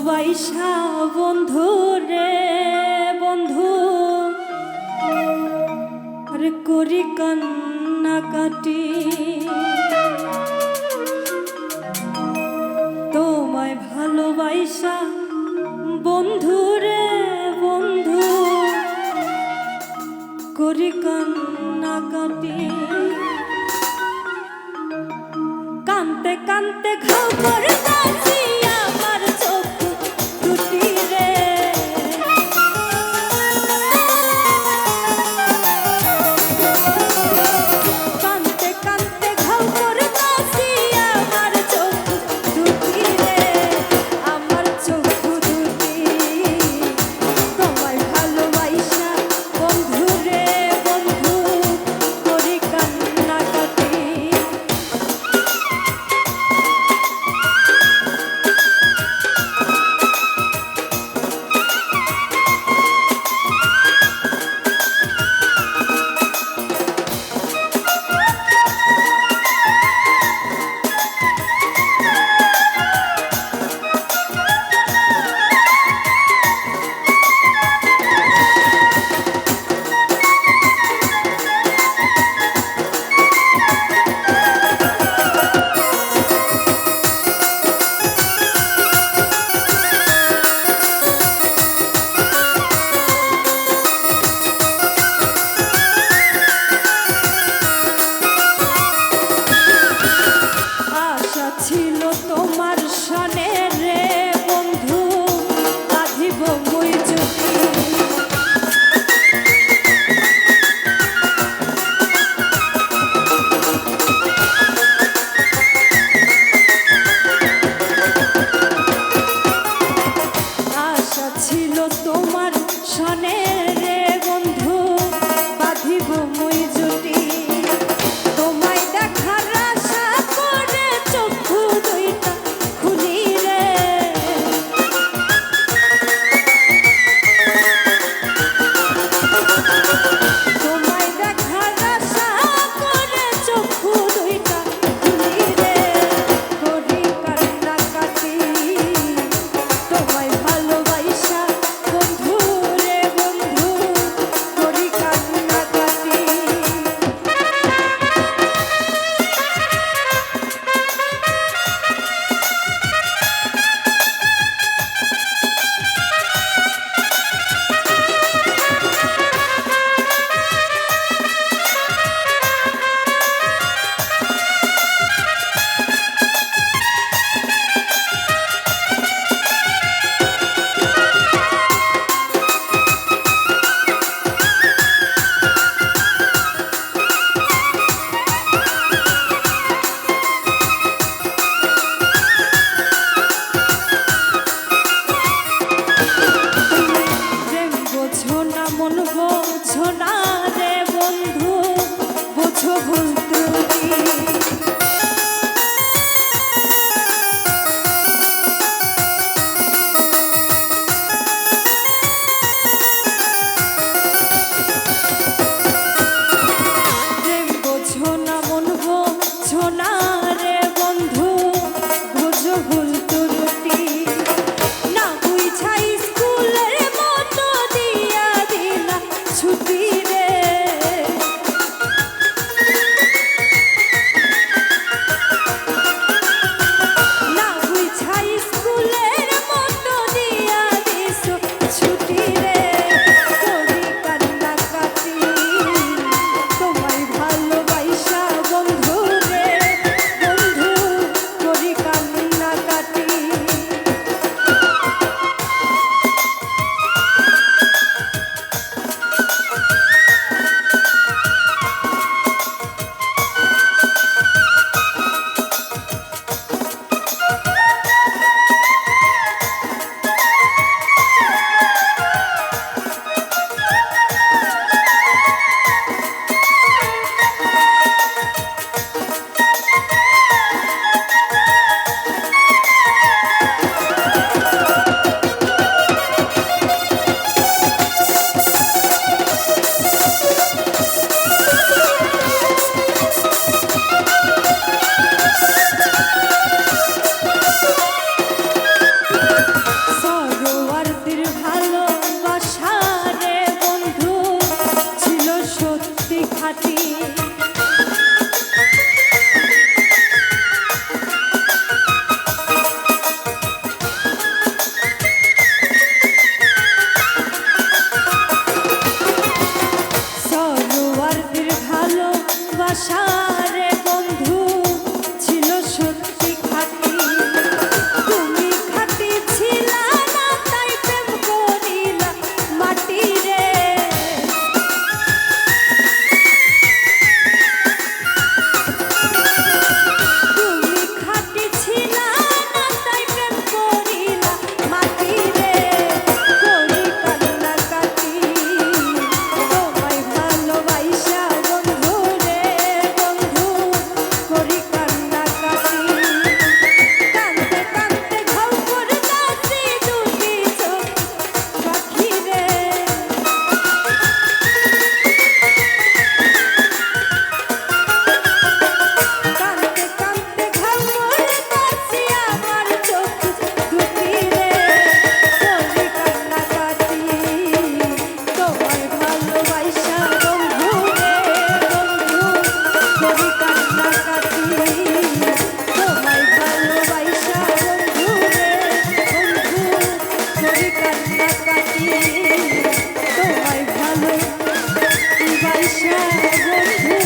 ভালোবাসা বন্ধু রে বন্ধু। আরে করি কান্না কাটি। তোমায় ভালোবাসা বন্ধু রে বন্ধু। করি কান্না কাটি। কানতে কানতে খবর দাসি আশা বন্ধু